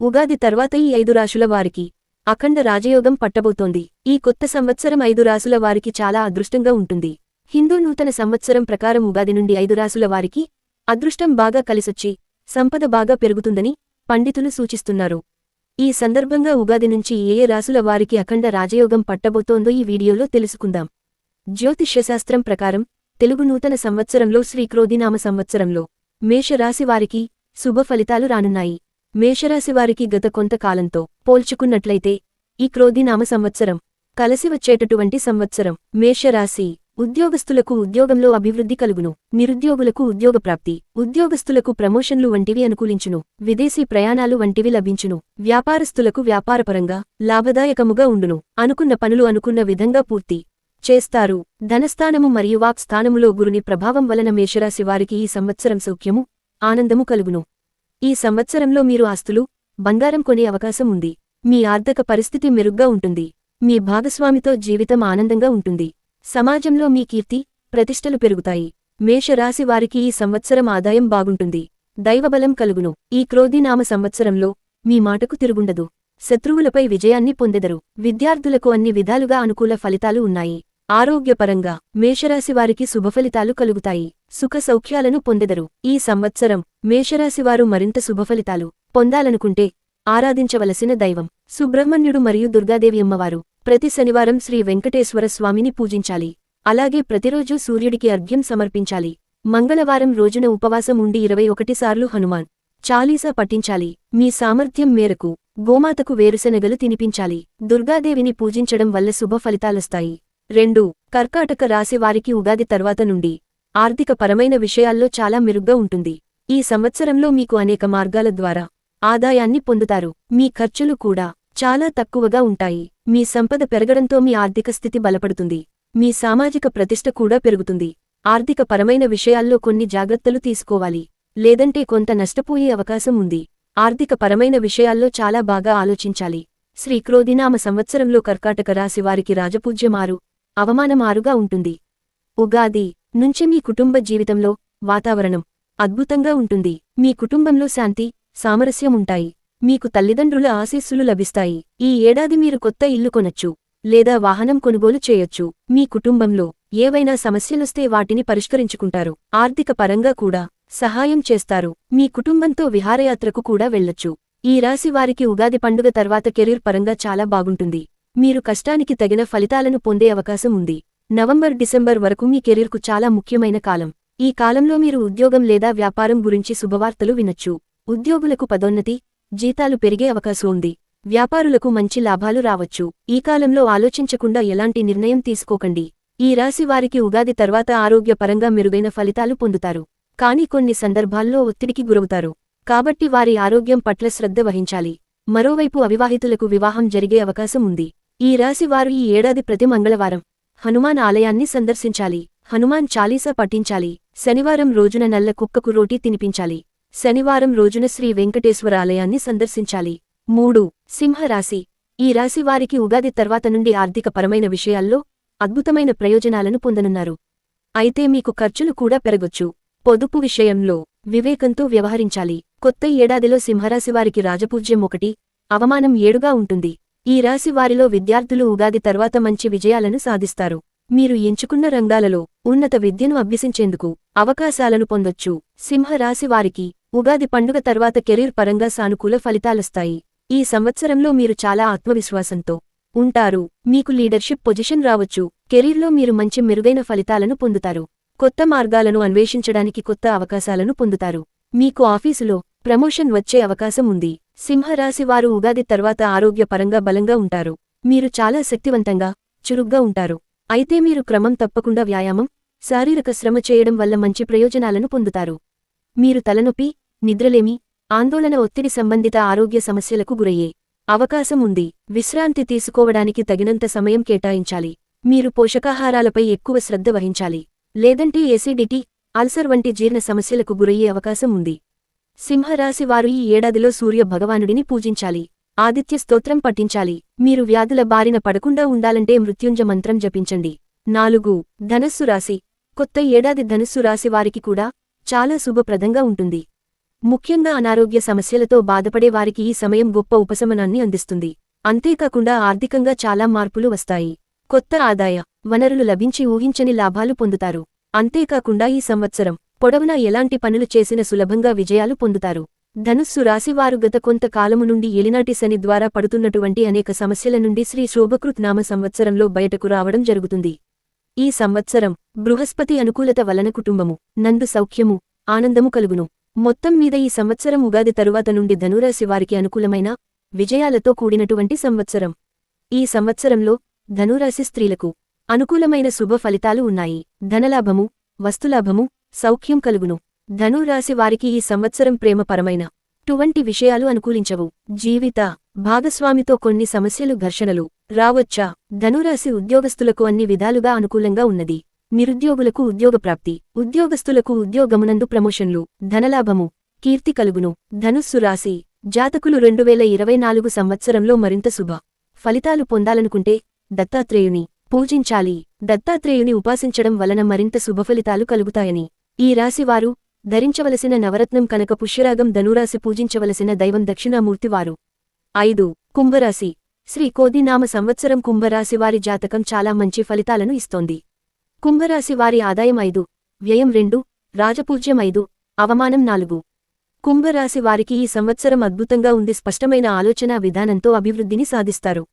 ఉగాది తర్వాత ఈ ఐదు రాశుల వారికి అఖండ రాజయోగం పట్టబోతోంది. ఈ కొత్త సంవత్సరం ఐదు రాసుల వారికి చాలా అదృష్టంగా ఉంటుంది. హిందూ నూతన సంవత్సరం ప్రకారం ఉగాది నుండి ఐదు రాసుల వారికి అదృష్టం బాగా కలిసొచ్చి సంపద బాగా పెరుగుతుందని పండితులు సూచిస్తున్నారు. ఈ సందర్భంగా ఉగాది నుంచి ఏ ఏ రాసుల వారికి అఖండ రాజయోగం పట్టబోతోందో ఈ వీడియోలో తెలుసుకుందాం. జ్యోతిష్యశాస్త్రం ప్రకారం తెలుగు నూతన సంవత్సరంలో శ్రీక్రోధినామ సంవత్సరంలో మేషరాశి వారికి శుభ ఫలితాలు రానున్నాయి. మేషరాశివారికి గత కొంతకాలంతో పోల్చుకున్నట్లయితే ఈ క్రోధినామ సంవత్సరం కలసి వచ్చేటటువంటి సంవత్సరం మేషరాశి ఉద్యోగస్తులకు ఉద్యోగంలో అభివృద్ధి కలుగును నిరుద్యోగులకు ఉద్యోగప్రాప్తి ఉద్యోగస్తులకు ప్రమోషన్లు వంటివి అనుకూలించును విదేశీ ప్రయాణాలు వంటివి లభించును వ్యాపారస్తులకు వ్యాపారపరంగా లాభదాయకముగా ఉండును అనుకున్న పనులు అనుకున్న విధంగా పూర్తి చేస్తారు. ధనస్థానము మరియు వాక్ స్థానములో గురుని ప్రభావం వలన మేషరాశి వారికి ఈ సంవత్సరం సౌఖ్యము ఆనందము కలుగును. ఈ సంవత్సరంలో మీరు ఆస్తులు బంగారం కొనే అవకాశం ఉంది. మీ ఆర్థిక పరిస్థితి మెరుగ్గా ఉంటుంది. మీ భాగస్వామితో జీవితం ఆనందంగా ఉంటుంది. సమాజంలో మీ కీర్తి ప్రతిష్టలు పెరుగుతాయి. మేషరాశి వారికి ఈ సంవత్సరం ఆదాయం బాగుంటుంది. దైవబలం కలుగును. ఈ క్రోధినామ సంవత్సరంలో మీ మాటకు తిరుగుండదు. శత్రువులపై విజయాన్ని పొందెదరు. విద్యార్థులకు అన్ని విధాలుగా అనుకూల ఫలితాలు ఉన్నాయి. ఆరోగ్యపరంగా మేషరాశి వారికి శుభఫలితాలు కలుగుతాయి. సుఖ సౌఖ్యాలను పొందెదరు. ఈ సంవత్సరం మేషరాశివారు మరింత శుభఫలితాలు పొందాలనుకుంటే ఆరాధించవలసిన దైవం సుబ్రహ్మణ్యుడు మరియు దుర్గాదేవి అమ్మవారు. ప్రతి శనివారం శ్రీ వెంకటేశ్వర స్వామిని పూజించాలి. అలాగే ప్రతిరోజూ సూర్యుడికి అర్ఘ్యం సమర్పించాలి. మంగళవారం రోజున ఉపవాసం ఉండి ఇరవై ఒకటి సార్లు హనుమాన్ చాలీసా పఠించాలి. మీ సామర్థ్యం మేరకు గోమాతకు వేరుశెనగలు తినిపించాలి. దుర్గాదేవిని పూజించడం వల్ల శుభ ఫలితాలొస్తాయి రెండు కర్కాటక రాశి వారికి ఉగాది తర్వాత నుండి ఆర్థిక పరమైన విషయాల్లో చాలా మెరుగ్గా ఉంటుంది. ఈ సంవత్సరంలో మీకు అనేక మార్గాల ద్వారా ఆదాయాన్ని పొందుతారు. మీ ఖర్చులు కూడా చాలా తక్కువగా ఉంటాయి. మీ సంపద పెరగడంతో మీ ఆర్థిక స్థితి బలపడుతుంది. మీ సామాజిక ప్రతిష్ట కూడా పెరుగుతుంది. ఆర్థిక పరమైన విషయాల్లో కొన్ని జాగ్రత్తలు తీసుకోవాలి. లేదంటే కొంత నష్టపోయే అవకాశం ఉంది. ఆర్థిక పరమైన విషయాల్లో చాలా బాగా ఆలోచించాలి. శ్రీ క్రోధినామ సంవత్సరంలో కర్కాటక రాశి వారికి రాజపూజ్యమారు అవమానమారుగా ఉంటుంది. ఉగాది నుంచి మీ కుటుంబ జీవితంలో వాతావరణం అద్భుతంగా ఉంటుంది. మీ కుటుంబంలో శాంతి సామరస్యం ఉంటాయి. మీకు తల్లిదండ్రుల ఆశీస్సులు లభిస్తాయి. ఈ ఏడాది మీరు కొత్త ఇల్లు కొనొచ్చు లేదా వాహనం కొనుగోలు చేయొచ్చు. మీ కుటుంబంలో ఏవైనా సమస్యలొస్తే వాటిని పరిష్కరించుకుంటారు. ఆర్థిక పరంగా కూడా సహాయం చేస్తారు. మీ కుటుంబంతో విహారయాత్రకు కూడా వెళ్ళొచ్చు. ఈ రాశి వారికి ఉగాది పండుగ తర్వాత కెరీర్ పరంగా చాలా బాగుంటుంది. మీరు కష్టానికి తగిన ఫలితాలను పొందే అవకాశం ఉంది. నవంబర్ డిసెంబర్ వరకు మీ కెరీర్కు చాలా ముఖ్యమైన కాలం. ఈ కాలంలో మీరు ఉద్యోగం లేదా వ్యాపారం గురించి శుభవార్తలు వినొచ్చు. ఉద్యోగులకు పదోన్నతి జీతాలు పెరిగే అవకాశం ఉంది. వ్యాపారులకు మంచి లాభాలు రావచ్చు. ఈ కాలంలో ఆలోచించకుండా ఎలాంటి నిర్ణయం తీసుకోకండి. ఈ రాశి వారికి ఉగాది తర్వాత ఆరోగ్యపరంగా మెరుగైన ఫలితాలు పొందుతారు. కానీ కొన్ని సందర్భాల్లో ఒత్తిడికి గురవుతారు. కాబట్టి వారి ఆరోగ్యం పట్ల శ్రద్ధ వహించాలి. మరోవైపు అవివాహితులకు వివాహం జరిగే అవకాశం ఉంది. ఈ రాశివారు ఈ ఏడాది ప్రతి మంగళవారం హనుమాన్ ఆలయాన్ని సందర్శించాలి. హనుమాన్ చాలీసా పఠించాలి. శనివారం రోజున నల్ల కుక్కకు రోటీ తినిపించాలి. శనివారం రోజున శ్రీ వెంకటేశ్వర ఆలయాన్ని సందర్శించాలి. మూడు. సింహరాశి ఈ రాశి వారికి ఉగాది తర్వాత నుండి ఆర్థికపరమైన విషయాల్లో అద్భుతమైన ప్రయోజనాలను పొందనున్నారు. అయితే మీకు ఖర్చులు కూడా పెరగొచ్చు. పొదుపు విషయంలో వివేకంతో వ్యవహరించాలి. కొత్త ఏడాదిలో సింహరాశివారికి రాజపూజ్యం ఒకటి అవమానం ఏడుగా ఉంటుంది. ఈ రాశి వారిలో విద్యార్థులు ఉగాది తర్వాత మంచి విజయాలను సాధిస్తారు. మీరు ఎంచుకున్న రంగాలలో ఉన్నత విద్యను అభ్యసించేందుకు అవకాశాలను పొందొచ్చు. సింహరాశి వారికి ఉగాది పండుగ తర్వాత కెరీర్ పరంగా సానుకూల ఫలితాలొస్తాయి. ఈ సంవత్సరంలో మీరు చాలా ఆత్మవిశ్వాసంతో ఉంటారు. మీకు లీడర్షిప్ పొజిషన్ రావచ్చు. కెరీర్లో మీరు మంచి మెరుగైన ఫలితాలను పొందుతారు. కొత్త మార్గాలను అన్వేషించడానికి కొత్త అవకాశాలను పొందుతారు. మీకు ఆఫీసులో ప్రమోషన్ వచ్చే అవకాశం ఉంది. సింహరాశి వారు ఉగాది తర్వాత ఆరోగ్యపరంగా బలంగా ఉంటారు. మీరు చాలా శక్తివంతంగా చురుగ్గా ఉంటారు. అయితే మీరు క్రమం తప్పకుండా వ్యాయామం శారీరక శ్రమ చేయడం వల్ల మంచి ప్రయోజనాలను పొందుతారు. మీరు తలనొప్పి నిద్రలేమి ఆందోళన ఒత్తిడి సంబంధిత ఆరోగ్య సమస్యలకు గురయ్యే అవకాశం ఉంది. విశ్రాంతి తీసుకోవడానికి తగినంత సమయం కేటాయించాలి. మీరు పోషకాహారాలపై ఎక్కువ శ్రద్ధ వహించాలి. లేదంటే ఎసిడిటీ అల్సర్ వంటి జీర్ణ సమస్యలకు గురయ్యే అవకాశం ఉంది. సింహరాశి వారు ఈ ఏడాదిలో సూర్య భగవానుడిని పూజించాలి. ఆదిత్య స్తోత్రం పఠించాలి. మీరు వ్యాధుల బారిన పడకుండా ఉండాలంటే మృత్యుంజ మంత్రం జపించండి. నాలుగు ధనస్సు రాశి. కొత్త ఏడాది ధనుస్సు రాశి వారికి కూడా చాలా శుభప్రదంగా ఉంటుంది. ముఖ్యంగా అనారోగ్య సమస్యలతో బాధపడే వారికి ఈ సమయం గొప్ప ఉపశమనాన్ని అందిస్తుంది. అంతేకాకుండా ఆర్థికంగా చాలా మార్పులు వస్తాయి. కొత్త ఆదాయ వనరులు లభించి ఊహించని లాభాలు పొందుతారు. అంతేకాకుండా ఈ సంవత్సరం పొడవునా ఎలాంటి పనులు చేసిన సులభంగా విజయాలు పొందుతారు. ధనుస్సు రాశివారు గత కొంతకాలము నుండి ఎలినాటి శని ద్వారా పడుతున్నటువంటి అనేక సమస్యల నుండి శ్రీ శోభకృత్ నామ సంవత్సరంలో బయటకు రావడం జరుగుతుంది. ఈ సంవత్సరం బృహస్పతి అనుకూలత వలన కుటుంబము నందు సౌఖ్యము ఆనందము కలుగును. మొత్తం మీద ఈ సంవత్సరం ఉగాది తరువాత నుండి ధనురాశి వారికి అనుకూలమైన విజయాలతో కూడినటువంటి సంవత్సరం. ఈ సంవత్సరంలో ధనురాశి స్త్రీలకు అనుకూలమైన శుభ ఫలితాలు ఉన్నాయి. ధనలాభము వస్తులాభము సౌఖ్యం కలుగును. ధనురాశి వారికి ఈ సంవత్సరం ప్రేమపరమైన టువంటి విషయాలు అనుకూలించవు. జీవిత భాగస్వామితో కొన్ని సమస్యలు ఘర్షణలు రావచ్చా? ధనురాశి ఉద్యోగస్తులకు అన్ని విధాలుగా అనుకూలంగా ఉన్నది. నిరుద్యోగులకు ఉద్యోగప్రాప్తి ఉద్యోగస్తులకు ఉద్యోగమునందు ప్రమోషన్లు ధనలాభము కీర్తి కలుగును. ధనుస్సు రాశి జాతకులు రెండు వేల ఇరవై నాలుగు సంవత్సరంలో మరింత శుభ ఫలితాలు పొందాలనుకుంటే దత్తాత్రేయుని పూజించాలి. దత్తాత్రేయుని ఉపాసించడం వలన మరింత శుభఫలితాలు కలుగుతాయని ఈ రాశివారు ధరించవలసిన నవరత్నం కనక పుష్యరాగం ధనురాశి పూజించవలసిన దైవం దక్షిణామూర్తివారు ఐదు కుంభరాశి. శ్రీ కోదినామ సంవత్సరం కుంభరాశివారి జాతకం చాలా మంచి ఫలితాలను ఇస్తోంది. కుంభరాశి వారి ఆదాయం ఐదు వ్యయం రెండు రాజపూజ్యం ఐదు అవమానం నాలుగు. కుంభరాశి వారికి ఈ సంవత్సరం అద్భుతంగా ఉంది స్పష్టమైన ఆలోచనా విధానంతో అభివృద్ధిని సాధిస్తారు.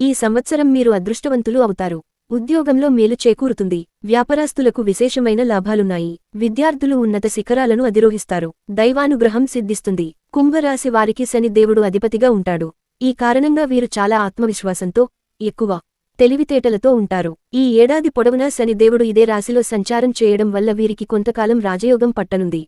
ఈ సంవత్సరం మీరు అదృష్టవంతులు అవుతారు. ఉద్యోగంలో మేలు చేకూరుతుంది. వ్యాపారస్తులకు విశేషమైన లాభాలున్నాయి. విద్యార్థులు ఉన్నత శిఖరాలను అధిరోహిస్తారు. దైవానుగ్రహం సిద్ధిస్తుంది. కుంభరాశి వారికి శని దేవుడు అధిపతిగా ఉంటాడు. ఈ కారణంగా వీరు చాలా ఆత్మవిశ్వాసంతో ఎక్కువ తెలివితేటలతో ఉంటారు. ఈ ఏడాది పొడవునా శనిదేవుడు ఇదే రాశిలో సంచారం చేయడం వల్ల వీరికి కొంతకాలం రాజయోగం పట్టనుంది.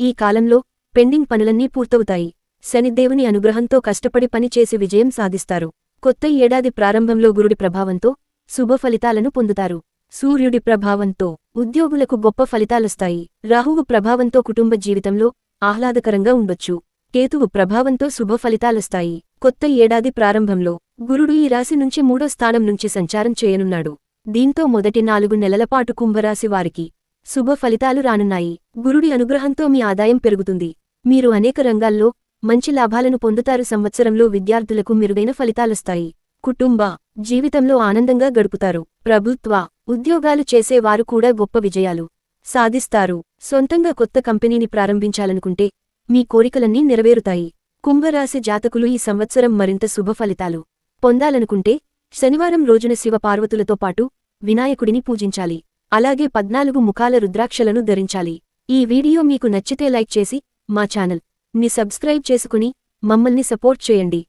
ఈ కాలంలో పెండింగ్ పనులన్నీ పూర్తవుతాయి. శనిదేవుని అనుగ్రహంతో కష్టపడి పనిచేసి విజయం సాధిస్తారు. కొత్త ఏడాది ప్రారంభంలో గురుడి ప్రభావంతో శుభ ఫలితాలను పొందుతారు. సూర్యుడి ప్రభావంతో ఉద్యోగులకు గొప్ప ఫలితాలొస్తాయి. రాహువు ప్రభావంతో కుటుంబ జీవితంలో ఆహ్లాదకరంగా ఉండొచ్చు. కేతువు ప్రభావంతో శుభ ఫలితాలొస్తాయి. కొత్త ఏడాది ప్రారంభంలో గురుడు ఈ రాశి నుంచి మూడో స్థానం నుంచి సంచారం చేయనున్నాడు. దీంతో మొదటి నాలుగు నెలలపాటు కుంభరాశి వారికి శుభ ఫలితాలు రానున్నాయి. గురుడి అనుగ్రహంతో మీ ఆదాయం పెరుగుతుంది. మీరు అనేక రంగాల్లో మంచి లాభాలను పొందుతారు. సంవత్సరంలో విద్యార్థులకు మెరుగైన ఫలితాలొస్తాయి. కుటుంబ జీవితంలో ఆనందంగా గడుపుతారు. ప్రభుత్వ ఉద్యోగాలు చేసేవారు కూడా గొప్ప విజయాలు సాధిస్తారు. సొంతంగా కొత్త కంపెనీని ప్రారంభించాలనుకుంటే మీ కోరికలన్నీ నెరవేరుతాయి. కుంభరాశి జాతకులు ఈ సంవత్సరం మరింత శుభఫలితాలు పొందాలనుకుంటే శనివారం రోజున శివ పార్వతులతో పాటు వినాయకుడిని పూజించాలి. అలాగే పద్నాలుగు ముఖాల రుద్రాక్షలను ధరించాలి. ఈ వీడియో మీకు నచ్చితే లైక్ చేసి మా ఛానల్ని సబ్స్క్రైబ్ చేసుకుని మమ్మల్ని సపోర్ట్ చేయండి.